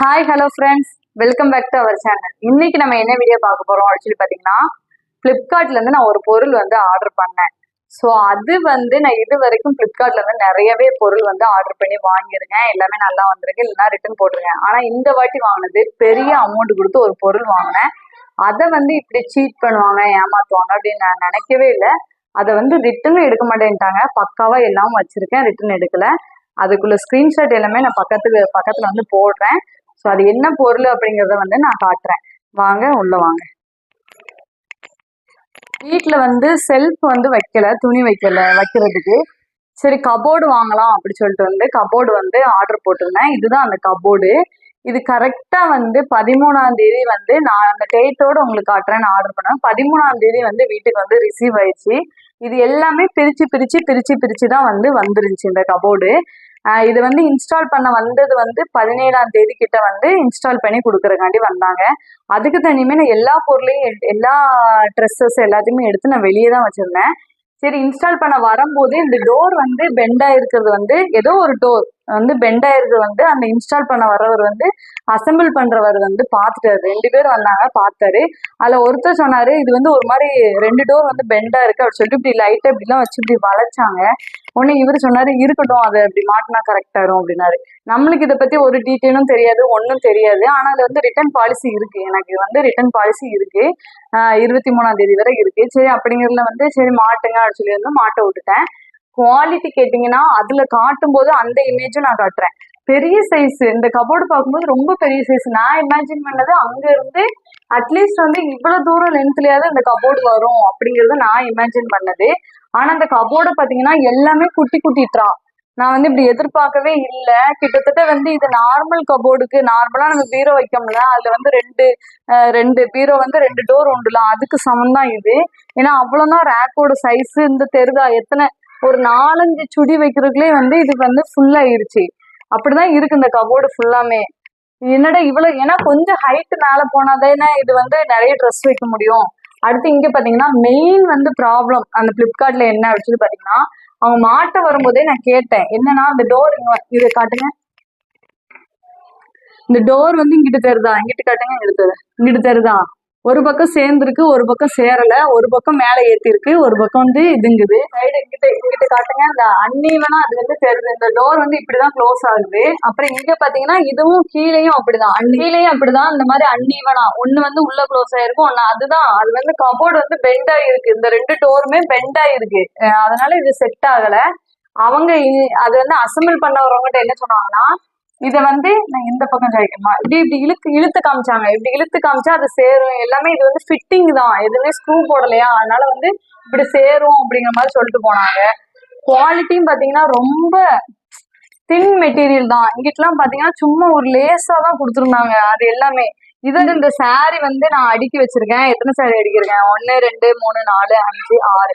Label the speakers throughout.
Speaker 1: Hi hello friends welcome back to our channel இன்னைக்கு நம்ம என்ன வீடியோ பார்க்க போறோம் ஆக்சுவலி பார்த்தீங்கன்னா ஃப்ளிப்கார்ட்லேருந்து நான் ஒரு பொருள் வந்து ஆர்டர் பண்ணேன். ஸோ அது வந்து நான் இது வரைக்கும் ஃப்ளிப்கார்ட்ல இருந்து நிறையவே பொருள் வந்து ஆர்டர் பண்ணி வாங்கியிருக்கேன். எல்லாமே நல்லா வந்திருக்கு. இல்லைன்னா ரிட்டர்ன் போட்டிருக்கேன். ஆனால் இந்த வாட்டி வாங்கினது பெரிய அமௌண்ட் கொடுத்து ஒரு பொருள் வாங்கினேன். அதை வந்து இப்படி சீட் பண்ணுவாங்க ஏமாத்துவாங்க அப்படின்னு நான் நினைக்கவே இல்லை. அதை வந்து ரிட்டனும் எடுக்க மாட்டேன்ட்டாங்க. பக்காவா எல்லாம் வச்சிருக்கேன். ரிட்டர்ன் எடுக்கல. அதுக்குள்ள ஸ்கிரீன்ஷாட் எல்லாமே நான் பக்கத்துக்கு பக்கத்துல வந்து போடுறேன். ஸோ அது என்ன பொருள் அப்படிங்கிறத வந்து நான் காட்டுறேன். வாங்க உள்ள வாங்க. வீட்டில் வந்து செல்ஃப் வந்து வைக்கல துணி வைக்கல வைக்கிறதுக்கு. சரி கபோர்டு வாங்கலாம் அப்படி சொல்லிட்டு வந்து கபோர்டு வந்து ஆர்டர் போட்டிருந்தேன். இதுதான் அந்த கபோர்டு இது கரெக்டாக வந்து பதிமூணாம் தேதி வந்து நான் அந்த டேட்டோட உங்களுக்கு காட்டுறேன் நான் ஆர்டர் பண்ணேன் பதிமூணாம் தேதி வந்து வீட்டுக்கு வந்து ரிசீவ் ஆயிடுச்சு. இது எல்லாமே பிரிச்சு பிரித்து பிரித்து பிரித்து தான் வந்து வந்துருந்துச்சு இந்த கபோர்டு இது வந்து இன்ஸ்டால் பண்ண வந்தது வந்து பதினேழாம் தேதி கிட்ட வந்து இன்ஸ்டால் பண்ணி கொடுக்குறக்காண்டி வந்தாங்க. அதுக்கு தனியுமே நான் எல்லா பொருளையும் எல்லா ட்ரெஸ்ஸஸ் எல்லாத்தையுமே எடுத்து நான் வெளியே தான் வச்சுருந்தேன். சரி இன்ஸ்டால் பண்ண வரும்போது இந்த டோர் வந்து பெண்டாக இருக்கிறது வந்து ஏதோ ஒரு டோர் வந்து பெண்ட் இருக்கிறது வந்து அந்த இன்ஸ்டால் பண்ண வர்றவர் வந்து அசெம்பிள் பண்றவர் வந்து பார்த்துட்டாரு. ரெண்டு பேர் வந்தாங்க பார்த்தாரு. அதுல ஒருத்தர் சொன்னாரு இது வந்து ஒரு மாதிரி ரெண்டு டோர் வந்து பெண்டா இருக்கு அப்படி சொல்லிட்டு இப்படி லைட்டா இப்படிலாம் வச்சு இப்படி வளைச்சாங்க. உடனே இவர் சொன்னாரு இருக்கட்டும் அதை அப்படி மாட்டினா கரெக்டா இருக்கும் அப்படின்னாரு. நம்மளுக்கு இதை பத்தி ஒரு டீட்டெயிலும் தெரியாது ஒன்றும் தெரியாது. ஆனா அது வந்து ரிட்டர்ன் பாலிசி இருக்கு. எனக்கு வந்து ரிட்டர்ன் பாலிசி இருக்கு. இருபத்தி மூணாம் தேதி வரை இருக்கு. சரி அப்படிங்கிறதுல வந்து சரி மாட்டுங்க அப்படின்னு சொல்லி வந்து மாட்ட விட்டுட்டேன். குவாலிட்டி கேட்டிங்கன்னா அதுல காட்டும் போது அந்த இமேஜும் நான் காட்டுறேன். பெரிய சைஸ் இந்த கபோர்டு பார்க்கும்போது ரொம்ப பெரிய சைஸ் நான் இமேஜின் பண்ணது அங்க இருந்து அட்லீஸ்ட் வந்து இவ்வளவு தூரம் லென்த்லயாவது இந்த கபோர்டு வரும் அப்படிங்கறத நான் இமேஜின் பண்ணது. ஆனா அந்த கபோர்டை பாத்தீங்கன்னா எல்லாமே குட்டி குட்டி ட்ரா நான் வந்து இப்படி எதிர்பார்க்கவே இல்லை. கிட்டத்தட்ட வந்து இது நார்மல் கபோர்டுக்கு நார்மலா நம்ம பீரோ வைக்கோம்ல அதுல வந்து ரெண்டு ரெண்டு பீரோ வந்து ரெண்டு டோர் உண்டுலாம் அதுக்கு சமம் தான் இது. ஏன்னா அவ்வளவுதான் ரேக்கோட சைஸ் இந்த தெருதா எத்தனை ஒரு நாலஞ்சு சுடி வைக்கிறதுக்குள்ளே வந்து இது வந்து ஃபுல்லாயிருச்சு அப்படிதான் இருக்கு இந்த கபோர்டு ஃபுல்லாமே என்னடா இவ்வளவு ஏன்னா கொஞ்சம் ஹைட் மேல போனாதானே இது வந்து நிறைய ட்ரெஸ் வைக்க முடியும். அடுத்து இங்க பாத்தீங்கன்னா மெயின் வந்து ப்ராப்ளம் அந்த பிளிப்கார்ட்ல என்ன அப்படின்னு பாத்தீங்கன்னா அவங்க மாட்ட வரும்போதே நான் கேட்டேன். என்னன்னா அந்த டோர் இதை காட்டுங்க. இந்த டோர் வந்து இங்கிட்டு தருதா? இங்கிட்டு காட்டுங்க இங்கிட்டு தரு இங்கிட்டு தருதா? ஒரு பக்கம் சேர்ந்துருக்கு ஒரு பக்கம் சேரல ஒரு பக்கம் மேலே ஏத்திருக்கு ஒரு பக்கம் வந்து இதுங்குது. சைடு இங்கிட்ட இங்கிட்ட காட்டுங்க இந்த அன்னீவனா அது வந்து தெரியுது. இந்த டோர் வந்து இப்படிதான் க்ளோஸ் ஆகுது. அப்புறம் இங்க பாத்தீங்கன்னா இதுவும் கீழேயும் அப்படிதான். கீழேயும் அப்படிதான். இந்த மாதிரி அன்னீவனா ஒண்ணு வந்து உள்ள க்ளோஸ் ஆயிருக்கும் ஒண்ணு அதுதான். அது வந்து கபோர்டு வந்து பெண்ட் ஆயிருக்கு. இந்த ரெண்டு டோருமே பெண்ட் ஆயிருக்கு. அதனால இது செட் ஆகல. அவங்க அது வந்து அசம்பிள் பண்ண வரவங்ககிட்ட என்ன சொன்னாங்கன்னா இதை வந்து நான் இந்த பக்கம் சாய்க்கணுமா இப்படி இப்படி இழுத்து இழுத்து காமிச்சாங்க. இப்படி இழுத்து காமிச்சா அது சேரும். எல்லாமே இது வந்து ஃபிட்டிங் தான். எதுவுமே ஸ்க்ரூ போடலையா? அதனால வந்து இப்படி சேரும் அப்படிங்கிற மாதிரி சொல்லிட்டு போனாங்க. குவாலிட்டியும் பாத்தீங்கன்னா ரொம்ப தின் மெட்டீரியல் தான். இங்கிட்டலாம் பாத்தீங்கன்னா சும்மா ஒரு லேசா தான் கொடுத்துருந்தாங்க. அது எல்லாமே. இது வந்து இந்த சாரி வந்து நான் அடுக்கி வச்சிருக்கேன். எத்தனை சாரி அடிக்கிருக்கேன் ஒன்னு ரெண்டு மூணு நாலு அஞ்சு ஆறு.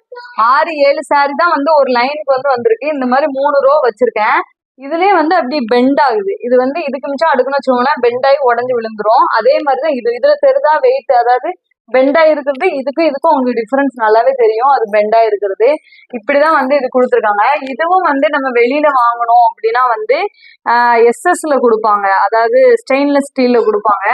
Speaker 1: ஆறு ஏழு சாரி தான் வந்து ஒரு லைனுக்கு வந்து வந்திருக்கு. இந்த மாதிரி மூணு ரோ வச்சிருக்கேன். இதுலயே வந்து அப்படி பெண்ட் ஆகுது. இது வந்து இதுக்கு மிச்சம் அடுக்குன்னு வச்சுக்கோங்களேன் பெண்ட் ஆகி உடஞ்சு விழுந்துரும். அதே மாதிரிதான் இது இதுல தெரிதா வெயிட் அதாவது பெண்டா இருக்கிறது இதுக்கும் இதுக்கும் உங்களுக்கு டிஃபரன்ஸ் நல்லாவே தெரியும். அது பெண்டா இருக்கிறது இப்படிதான் வந்து இது கொடுத்துருக்காங்க. இதுவும் வந்து நம்ம வெளியில வாங்கணும் அப்படின்னா வந்து எஸ்எஸ்ல கொடுப்பாங்க. அதாவது ஸ்டெயின்லெஸ் ஸ்டீல்ல கொடுப்பாங்க.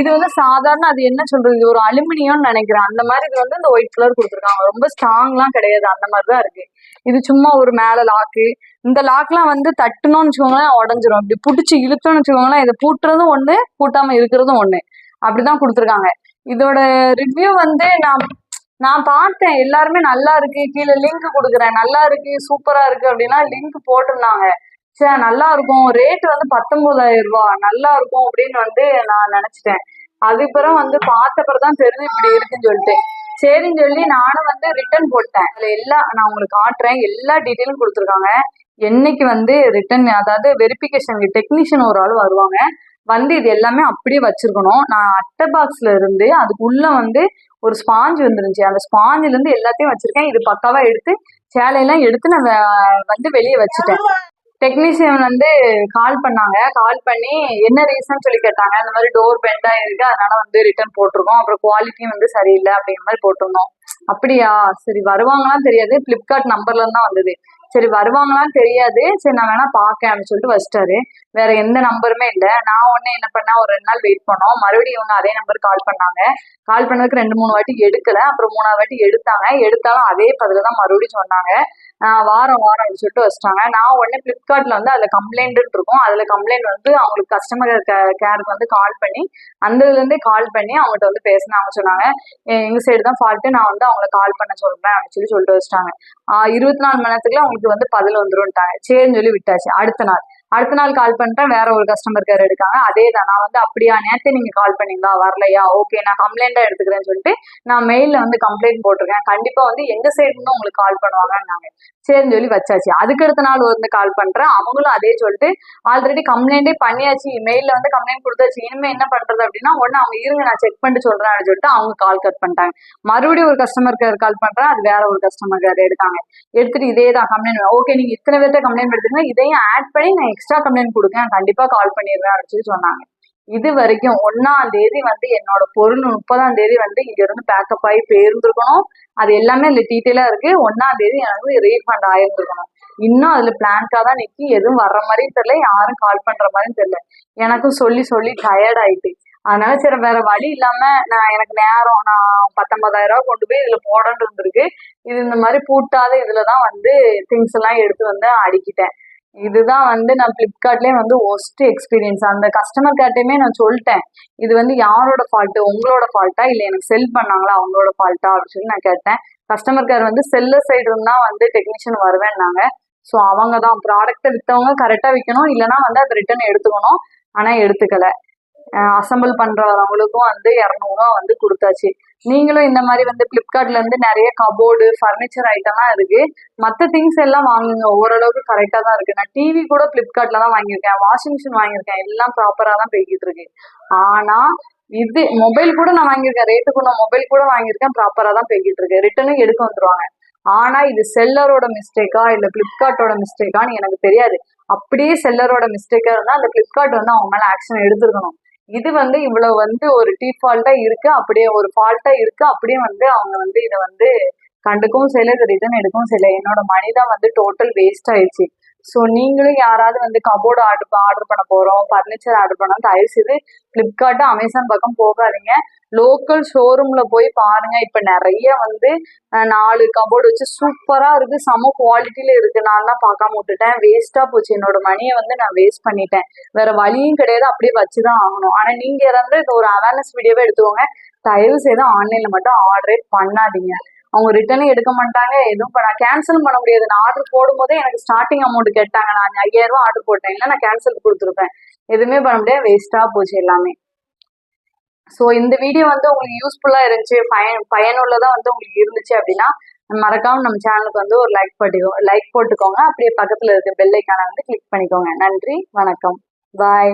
Speaker 1: இது வந்து சாதாரண அது என்ன சொல்றது? இது ஒரு அலுமினியம்னு நினைக்கிறேன். அந்த மாதிரி இது வந்து இந்த ஒயிட் கலர் கொடுத்துருக்காங்க. ரொம்ப ஸ்ட்ராங்லாம் கிடையாது. அந்த மாதிரி தான் இருக்கு. இது சும்மா ஒரு மேல லாக்கு இந்த லாக்லாம் வந்து தட்டுனோம்னு வச்சுக்கோங்களேன் உடஞ்சிரும். இப்படி பிடிச்சி இழுத்தோம்னு வச்சுக்கோங்களேன் இதை பூட்டுறதும் ஒண்ணு பூட்டாம இருக்கிறதும் ஒண்ணு. அப்படிதான் கொடுத்துருக்காங்க. இதோட ரிவ்யூ வந்து நான் நான் பார்த்தேன். எல்லாருமே நல்லா இருக்கு. கீழே லிங்க் கொடுக்குறேன். நல்லா இருக்கு. சூப்பரா இருக்கு அப்படின்னா லிங்க் போட்டிருந்தாங்க. சே நல்லா இருக்கும். ரேட் வந்து பத்தொன்பதாயிரம் ரூபா. நல்லா இருக்கும் அப்படின்னு வந்து நான் நினைச்சிட்டேன். அதுக்கப்புறம் வந்து பார்த்தப்பறம் தான் தெரிஞ்சு இப்படி இருக்குன்னு சொல்லிட்டு. சரின்னு சொல்லி நானும் வந்து ரிட்டர்ன் போட்டேன். இல்லை எல்லா நான் உங்களுக்கு காட்டுறேன். எல்லா டீட்டெயிலும் கொடுத்துருக்காங்க. என்னைக்கு வந்து ரிட்டர்ன் அதாவது வெரிஃபிகேஷனுக்கு டெக்னீஷியன் ஒரு ஆள் வருவாங்க. வந்து இது எல்லாமே அப்படியே வச்சிருக்கணும். நான் அட்டை பாக்ஸ்ல இருந்து அதுக்குள்ள வந்து ஒரு ஸ்பாஞ்ச் வந்துருந்துச்சு. அந்த ஸ்பாஞ்சில இருந்து எல்லாத்தையும் வச்சிருக்கேன். இது பக்காவா எடுத்து சேலையெல்லாம் எடுத்து நான் வந்து வெளியே வச்சுட்டேன். டெக்னீஷியன் வந்து கால் பண்ணாங்க. கால் பண்ணி என்ன ரீசன் சொல்லி கேட்டாங்க. இந்த மாதிரி டோர் பெண்டாக இருக்கு அதனால வந்து ரிட்டர்ன் போட்டிருக்கோம். அப்புறம் குவாலிட்டியும் வந்து சரியில்லை அப்படிங்கிற மாதிரி போட்டிருந்தோம். அப்படியா? சரி வருவாங்களான்னு தெரியாது. பிளிப்கார்ட் நம்பர்ல தான் வந்தது. சரி வருவாங்களான்னு தெரியாது. சரி நான் வேணா பார்க்கேன் அப்படின்னு சொல்லிட்டு வச்சிட்டாரு. வேற எந்த நம்பருமே இல்லை. நான் உடனே என்ன பண்ணா ஒரு ரெண்டு நாள் வெயிட் பண்ணோம். மறுபடியும் இவங்க அதே நம்பர் கால் பண்ணாங்க. கால் பண்ணதுக்கு ரெண்டு மூணு வாட்டி எடுக்கல. அப்புறம் மூணாவது வாட்டி எடுத்தாங்க. எடுத்தாலும் அதே பதில தான் மறுபடியும் சொன்னாங்க. ஆஹ் வாரம் வாரம் அப்படின்னு சொல்லிட்டு வச்சிட்டாங்க. நான் உடனே பிளிப்கார்ட்ல வந்து அதுல கம்ப்ளைண்ட் இருக்கும். அதுல கம்ப்ளைண்ட் வந்து அவங்களுக்கு கஸ்டமர் கேருக்கு வந்து கால் பண்ணி அந்த இதுல இருந்தே கால் பண்ணி அவங்ககிட்ட வந்து பேசினாங்க. சொன்னாங்க எங்க சைடு தான் ஃபால்ட்டு நான் வந்து அவங்களை கால் பண்ண சொல்றேன் அப்படின்னு சொல்லி சொல்லிட்டு வச்சிட்டாங்க. இருபத்தி நாலு மணி நேரத்துக்குள்ள அவங்களுக்கு வந்து பதில் வந்துரும்ட்டாங்க. சரின்னு சொல்லி விட்டாச்சு. அடுத்த நாள். அடுத்த நாள் கால் பண்ணுறேன் வேற ஒரு கஸ்டமர் கேர் எடுக்காங்க அதே தான் நான் வந்து அப்படியா நேற்று நீங்க கால் பண்ணீங்களா? வரலையா? ஓகே நான் கம்ப்ளைண்டா எடுத்துக்கிறேன்னு சொல்லிட்டு நான் மெயிலில் வந்து கம்ப்ளைண்ட் போட்டிருக்கேன். கண்டிப்பா வந்து எங்க சைடுன்னு உங்களுக்கு கால் பண்ணுவாங்கன்னாங்க. சரின்னு சொல்லி வச்சாச்சு. அதுக்கு அடுத்த நாள் வந்து கால் பண்றேன். அவங்களும் அதே சொல்லிட்டு ஆல்ரெடி கம்ப்ளைண்டே பண்ணியாச்சு. மெயிலில் வந்து கம்ப்ளைண்ட் கொடுத்தாச்சு. இனிமே என்ன பண்றது அப்படின்னா உடனே அவங்க இருங்க நான் செக் பண்ணிட்டு சொல்கிறேன் அப்படின்னு சொல்லிட்டு அவங்க கால் கட் பண்ணிட்டாங்க. மறுபடியும் ஒரு கஸ்டமர் கேர் கால் பண்றேன். அது வேற ஒரு கஸ்டமர் கேர் எடுத்தாங்க. எடுத்துட்டு இதே தான் கம்ப்ளைண்ட் ஓகே நீங்க இத்தனை பேர்த்த கம்ப்ளைண்ட் எடுத்துருங்க இதையும் ஆட் பண்ணி நான் எக்ஸ்ட்ரா கம்ப்ளைண்ட் கொடுக்கேன் கண்டிப்பா கால் பண்ணிடுவேன் அப்படின்னு சொல்லி சொன்னாங்க. இது வரைக்கும் ஒன்னாம் தேதி வந்து என்னோட பொருள் முப்பதாம் தேதி வந்து இங்க இருந்து பேக்கப் ஆகி போயிருந்துருக்கணும். அது எல்லாமே இதுல டீட்டெயிலா இருக்கு. ஒன்னாம் தேதி எனக்கு ரீஃபண்ட் ஆயிருந்துருக்கணும். இன்னும் அதுல பிளான்கா தான் நிக்கி. எதுவும் வர்ற மாதிரியும் தெரியல. யாரும் கால் பண்ற மாதிரியும் தெரியல. எனக்கும் சொல்லி சொல்லி டயர்ட் ஆயிட்டு. அதனால சரி வேற வழி இல்லாம நான் எனக்கு நேரம் நான் பத்தொன்பதாயிரம் ரூபாய் கொண்டு போய் இதுல போடன்னு இருந்திருக்கு. இது இந்த மாதிரி பூட்டாத இதுலதான் வந்து திங்ஸ் எல்லாம் எடுத்து வந்து அடிக்கிட்டேன். இதுதான் வந்து நான் ஃப்ளிப்கார்ட்லேயே வந்து ஒஸ்ட் எக்ஸ்பீரியன்ஸ் அந்த கஸ்டமர் கேர்ட்டையுமே நான் சொல்லிட்டேன். இது வந்து யாரோட ஃபால்ட்டு உங்களோட ஃபால்ட்டா இல்லை எனக்கு செல் பண்ணாங்களா? அவங்களோட ஃபால்ட்டா அப்படின்னு சொல்லி நான் கேட்டேன். கஸ்டமர் கேர் வந்து செல்லர் சைடு இருந்தால் வந்து டெக்னீஷியன் வருவேன்னாங்க. ஸோ அவங்க தான் ப்ராடக்ட்டை விற்றவங்க கரெக்டாக விற்கணும் இல்லைன்னா வந்து அதை ரிட்டர்ன் எடுத்துக்கணும். ஆனால் எடுத்துக்கலை. அசம்பிள் பண்ணுறவங்களுக்கும் வந்து இரநூறுவா வந்து கொடுத்தாச்சு. நீங்களும் இந்த மாதிரி வந்து பிளிப்கார்ட்ல இருந்து நிறைய கபோர்டு ஃபர்னிச்சர் ஐட்டம்லாம் இருக்கு. மற்ற திங்ஸ் எல்லாம் வாங்குங்க. ஓரளவுக்கு கரெக்டாக தான் இருக்கு. நான் டிவி கூட பிளிப்கார்ட்ல தான் வாங்கியிருக்கேன். வாஷிங் மிஷின் வாங்கியிருக்கேன். எல்லாம் ப்ராப்பரா தான் போய்கிட்டு இருக்கு. ஆனா இது மொபைல் கூட நான் வாங்கியிருக்கேன். ரேட்டுக்குள்ள மொபைல் கூட வாங்கியிருக்கேன். ப்ராப்பரா தான் போய்கிட்டு இருக்கு. ரிட்டனும் எடுக்க வந்துருவாங்க. ஆனா இது செல்லரோட மிஸ்டேக்கா இல்ல பிளிப்கார்ட்டோட மிஸ்டேக்கான்னு எனக்கு தெரியாது. அப்படியே செல்லரோட மிஸ்டேக்கா இருந்தா அந்த பிளிப்கார்ட் வந்து அவங்க மேல ஆக்ஷன் எடுத்துருக்கணும். இது வந்து இவ்வளவு வந்து ஒரு டிஃபால்ட்டா இருக்கு அப்படியே ஒரு ஃபால்ட்டா இருக்கு அப்படியே வந்து அவங்க வந்து இதை வந்து கண்டுக்கவும் செய்யல இது ரிட்டர்ன் எடுக்கவும் செய்யல. என்னோட மணி தான் வந்து டோட்டல் வேஸ்ட் ஆயிடுச்சு. ஸோ நீங்களும் யாராவது வந்து கபோர்டு ஆர்டர் ஆர்டர் பண்ண போறோம் ஃபர்னிச்சர் ஆர்டர் பண்ணோம் தயவு செய்து ஃப்ளிப்கார்ட்டு அமேசான் பக்கம் போகாதீங்க. லோக்கல் ஷோரூம்ல போய் பாருங்க. இப்ப நிறைய வந்து நாலு கபோர்டு வச்சு சூப்பரா இருக்கு. சம குவாலிட்டியில இருக்கு. நான் தான் பார்க்காம விட்டுட்டேன். வேஸ்டா போச்சு. என்னோட மணியை வந்து நான் வேஸ்ட் பண்ணிட்டேன். வேற வழியும் கிடையாது. அப்படியே வச்சுதான் ஆகணும். ஆனா நீங்க இறந்து இது ஒரு அவேர்னஸ் வீடியோவே எடுத்துக்கோங்க. தயவு செய்து ஆன்லைன்ல மட்டும் ஆர்டரே பண்ணாதீங்க. அவங்க ரிட்டர்னும் எடுக்க மாட்டாங்க எதுவும் நான் கேன்சல் பண்ண முடியாது. நான் ஆர்டர் போடும்போதே எனக்கு ஸ்டார்டிங் அமௌண்ட் கேட்டாங்க. நான் ஐயாயிரம் ரூபாய் ஆர்டர் போட்டேன். இல்லை நான் கேன்சல் கொடுத்துருப்பேன். எதுவுமே பண்ண முடியாது. வேஸ்டா போச்சு எல்லாமே. ஸோ இந்த வீடியோ வந்து உங்களுக்கு யூஸ்ஃபுல்லா இருந்துச்சு. பயன் பயனுள்ளதா வந்து உங்களுக்கு இருந்துச்சு அப்படின்னா மறக்காம நம்ம சேனலுக்கு வந்து ஒரு லைக் பண்ணிக்கோ லைக் போட்டுக்கோங்க. அப்படியே பக்கத்துல இருக்க பெல் ஐக்கானை வந்து கிளிக் பண்ணிக்கோங்க. நன்றி வணக்கம். பாய்